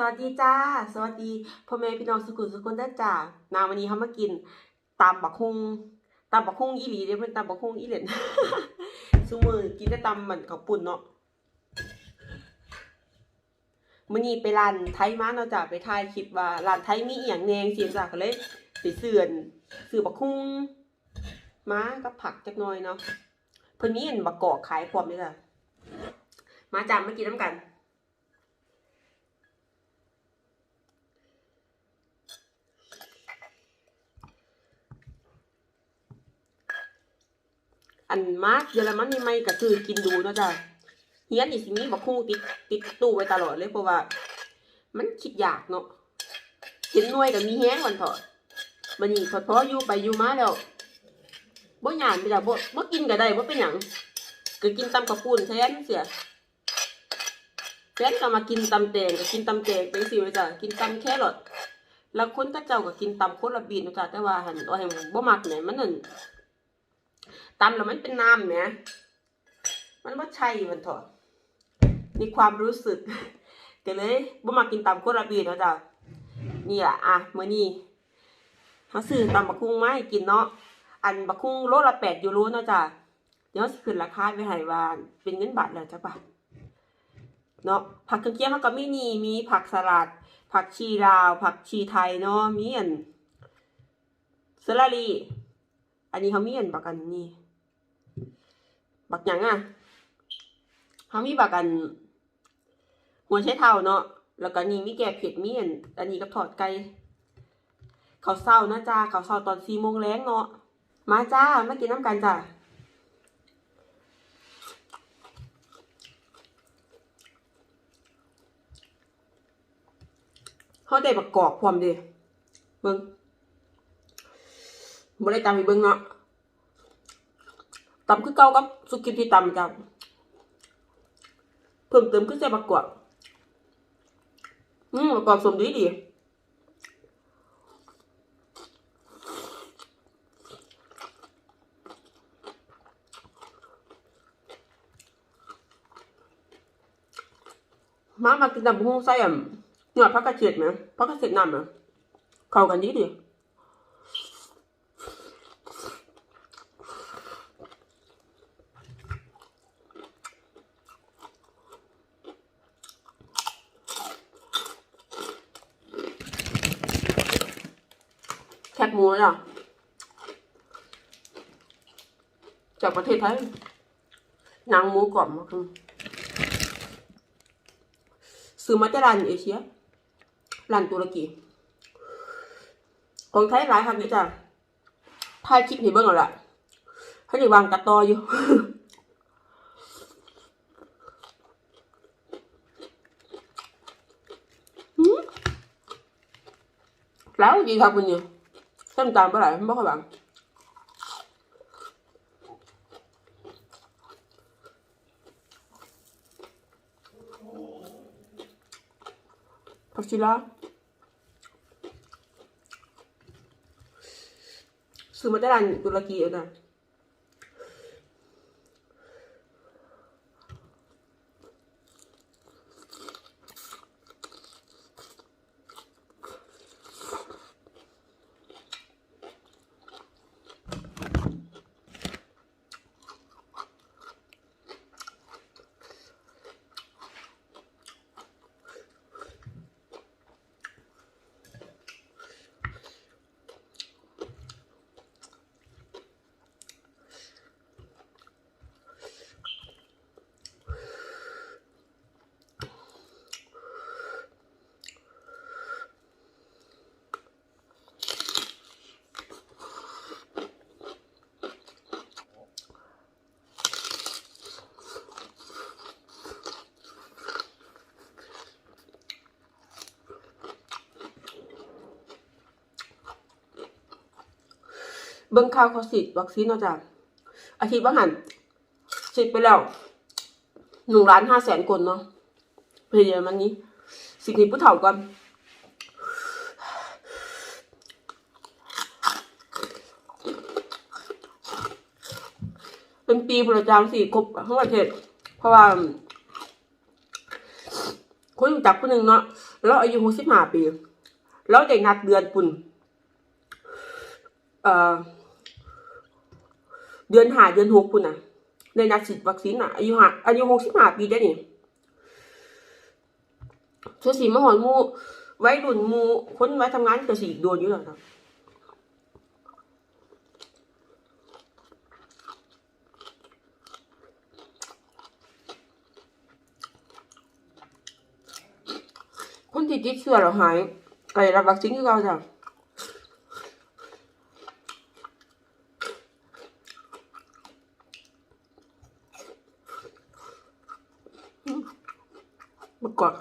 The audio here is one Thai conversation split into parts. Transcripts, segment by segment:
สวัสดีจ้า สวัสดีพ่อแม่พี่น้องสุขุมสุขุนเด้อจ้านาวันนี้เขามากินตำบักฮุงตำบักฮุงอีหลีเด้เป็นตำบักฮุงอีเหลนซุมือกินได้ตำเหมันข้าวปุ่นเนาะมื้อนี้ไปร้านไทยมาเนาะจ้าไปถ่ายคลิปว่าร้านไทยมีอียงแนงสิจ้าก็เลยไปซื้ออันซื้อบักฮุงมากับผักจักหน่อยเนาะเพิ่นมีอันบักกอกขายพร้อมเด้อจ้ามาจ้ามากินน้ำกัน อันมาเยอรมันนี่ไม่ก็คือกินดูเนาะจ้ะเฮียนนี่สิมีบักคุ้งติดติดตู้ไว้ตลอดเลยเพราะว่า มันคิดยากเนาะเห็นหน่วยก็มีแห้งวันเถอะบัดนี้พอพออยู่ไปอยู่มาแล้วบ่หยานไปจ้ะบ่บ่กินก็ได้บ่เป็นหยังก็กินตำกระปุ้นแทนเสียแฟนก็มากินตำแตงก็กินตำแตงเป็นสิไว้จ้ะกินตำแครอทแล้วคนก็เจ้าก็กินตำโคตรละบีนเนาะจ้ะแต่ว่าหันเอาให้บ่มักเนี่ยมันนั่น ตำแล้วมันเป็นน้ำไหมมันว่าใช่มันเถอะมีความรู้สึกก็เลยบ่มากินตำโคราบีเนาะจ้ะนี่แหละอะมื้อนี้เขาซื้อตำบักคุ้งมาให้กินเนาะอันบักคุ้งโลละแปดยูโรเนาะจ้ะเดี๋ยวขึ้นราคาไปให้ว่าเป็นเงินบาทแล้วจ้ะปะเนาะผักเครื่องเคียงเขาก็ไมีนี่มีผักสลัด ผักชีลาว ผักชีไทยเนาะมีอันเซลลารีอันนี้เขามีอันบักอันนี่ บักหยังอะเขามีบักอัน หัวใช้เท้าเนาะแล้วก็นี่มีแกงเผ็ดมีอันอันนี้กับทอดไก่เขาเศร้านะจ้าเขาเศร้าตอนสี่โมงแรงเนาะมาจ้ามากินน้ำกันจ้าเขาได้บักกอกพร้อมเด้เบิ่งบ่ได้ตามให้เบิ่งเนาะ ตำคือเก่ากับสุกิมที่ตำจ้ะเพิ่มเติมคือใส่บักกวดอืมบักกวดสมดีดีมามากินตำบุงใส่อะเนื้อผักกระเฉดไหมผักกระเฉดน้ำไหมเข้ากันดีดี แคบหมูอะ จากประเทศไทยนังหมูกรอบมาคือซื้อมาจากร้านเอเชียร้านตุรกีของไทยหลายครั้งนี่จ้ะถ่ายคลิปให้เบิ่งเอาละให้ได้วางตัดต่ออยู่แล้วดีครับคุณเนี่ยเส้นตามไปไหนไม่ค่อยบาง ผักชีลาซื้อมาจากร้านตุรกีเองนะ เบิ่งข่าวเขาฉีดวัคซีนเนาะจ้ะอาทิตย์ว่าหันฉีดไปแล้วหนึ่งล้านห้าแสนคนเนาะเพเดียมันนี้ สิ่งนี้ผู้เฒ่าก่อนเป็นปีพลจางสี่ครบทั้งประเทศ เพราะว่าคนจักคนหนึ่งเนาะแล้วอายุหกสิบห้าปี แล้วเด็กนัดเดือนปุ่น เอ่อ เดือนหาเดือนหกปุ่นะในนัดฉีดวัคซีนอะอายุหาอายุหกสิบห้าปีได้นี่ชัวสีมาหอนมูไว้รุ่นมูคนไว้ทำงานก็สีโดนอยู่แล้วครับคนที่ติดเชื้อเราหายไปรับวัคซีนที่เราจ้ะเมื่อก่อน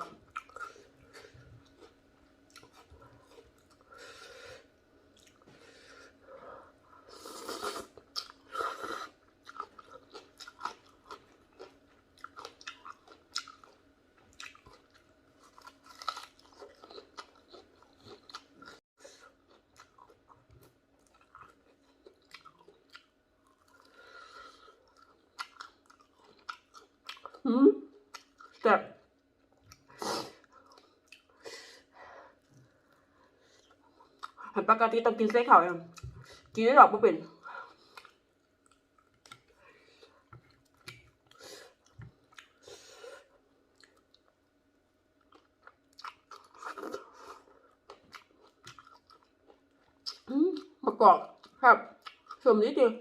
อืมแต่หัน ปกติต้องกินไส้ขาวยังกินได้หรอกไม่เป็นอืมมะกอกครับสมนิดเดียว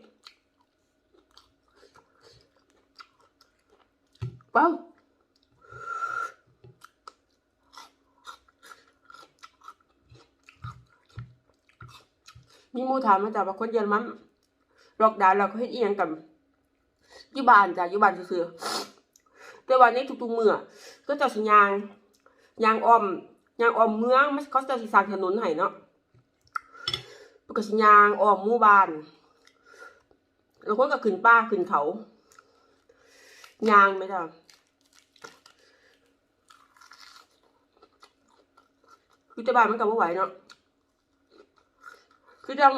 เป้า มีมูถามมาจากว่าคนเยอรมันล็อกดาวน์เราก็เฮ็ดอีหยังกันอยู่บ้านจ้ะอยู่บ้านซื่อๆแต่ว่าในทุกๆมื้อก็จะสิยางยางอ้อมยางอ้อมเมืองมันเขาจะสิสร้างถนนให้เนาะปกติยางออมหมู่บ้านแล้วคนก็ขึ้นป้าขึ้นเขายางไหมจ๊ะคือจะบ้านมันกับว่ไหวเนาะ คือยัง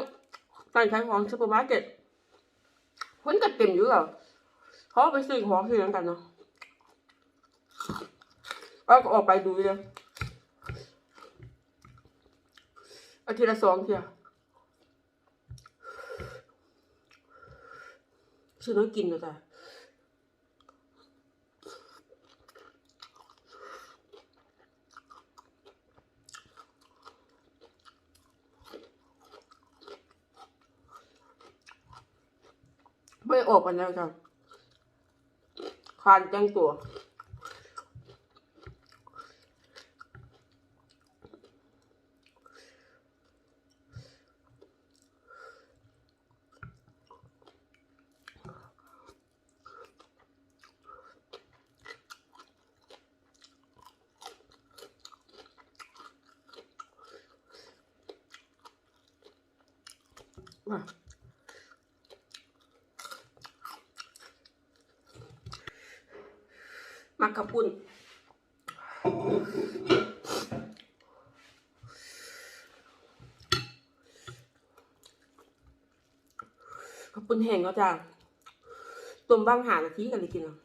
การขายของซูเปอร์มาร์เก็ตคนก็เต็มอยู่แล้วเขาไปซื้อของซื้อกันเนาะแล้วก็ออกไปดูเลยอาทิตย์ละสองเที่ยซื้อน้อยกินนะจ๊ะไม่ ออกกันแล้วจ้ะคานแจ้งตัวว่ มักกะปุ่นกะปุ่นแห้งก็จะต้มบ้างหานาทีกันเลยกินอะ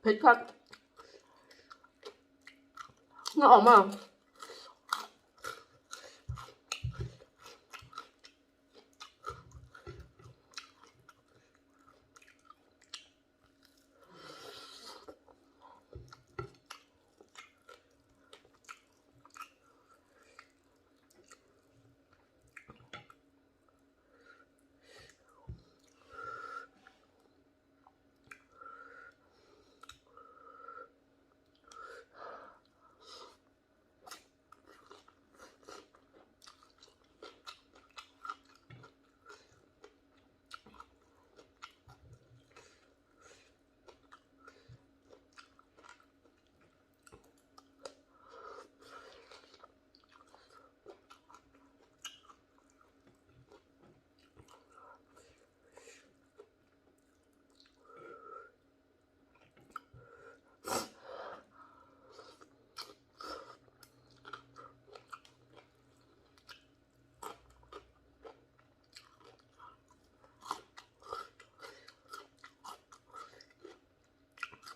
เผ็ดครับเงาออกมา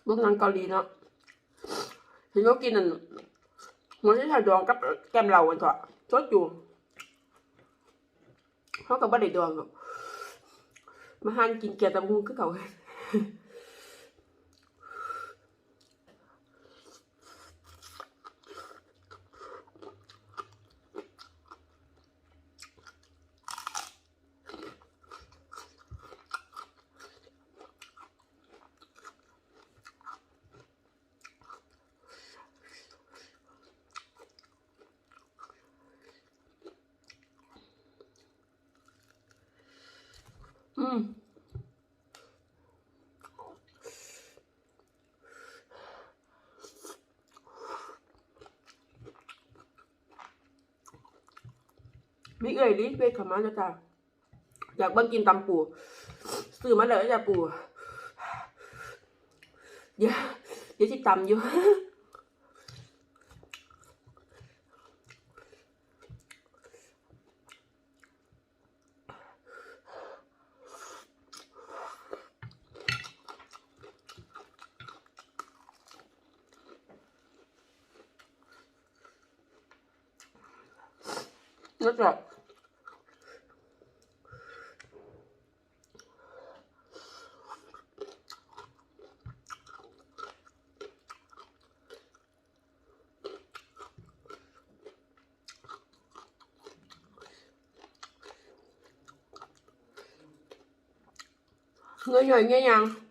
บื้องหลังเกาหลีเนาะเห็นเขากินนั่นมันที่ถ่ายดองกับแกมเราอันเถอะชดอยู่เขากับบ้านเด้ดองเนาะมาหันกินเกี๊ยวตะมูคือเขา มมิเอ่ยลิเวทขมาจะจ้ะอยากเบิ่งกินตำปูซื้อมาเลยจ้ะปูเดี๋ยวเดี๋ยวที่ตำอยู่ แล้วจะเ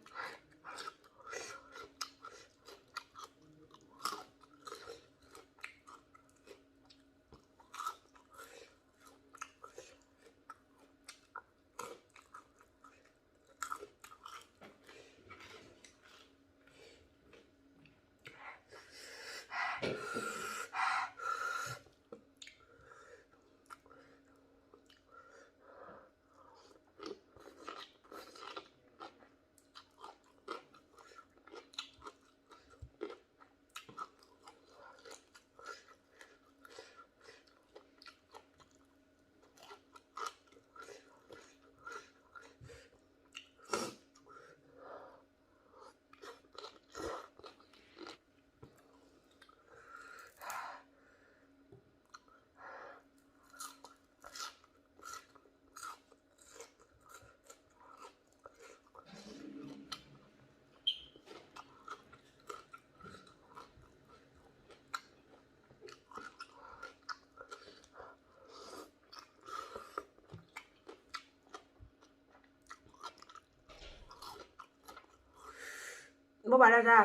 บ่บายแล้วจ้ะ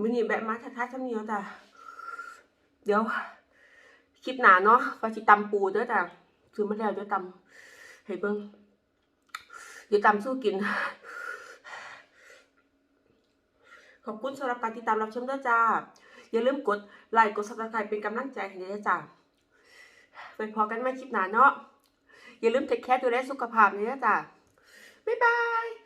มื้อนีแบะมาทักๆซ้ำนี้แล้วจ้ะเดี๋ยว คลิปหนาเนาะว่าสิตำปูเด้อจ้ะซื้อมาแล้วเดี๋ยวตำให้เบิ่งเดี๋ยวตำสู้กิน ขอบคุณสำหรับการติดตามรับชมเด้อจ้า อย่าลืมกดไลค์กด subscribe เป็นกำลังใจให้เด้อจ้าไปพอกันใหม่คลิปหนาเนาะอย่าลืมเทคแคร์ดูแลสุขภาพเด้อจ้าบ๊ายบาย